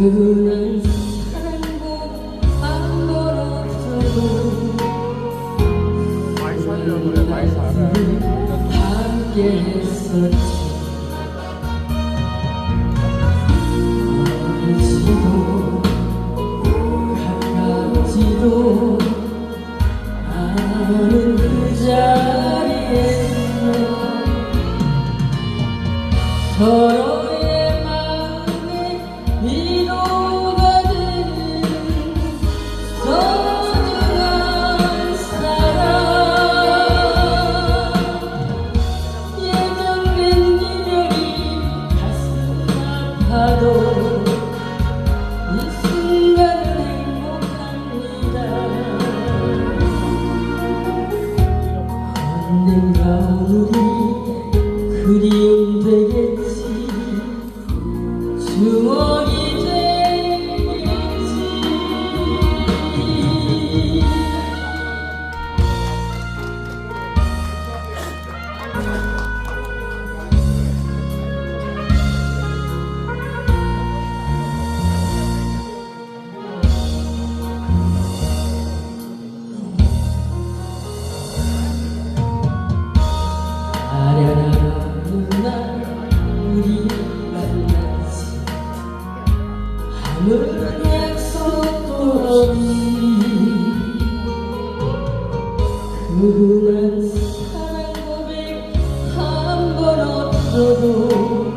그분을 살고 안 걸어져도 많이 살려고 그래 많이 살아 함께 했었지. 서로의 마음에 위로가 되는 소중한 사람 예전 웬일이 가슴 아파도 이 순간은 행복합니다 그날 사랑 고백 한 번 없어도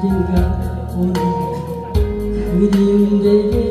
언젠가 오늘 그리움 되게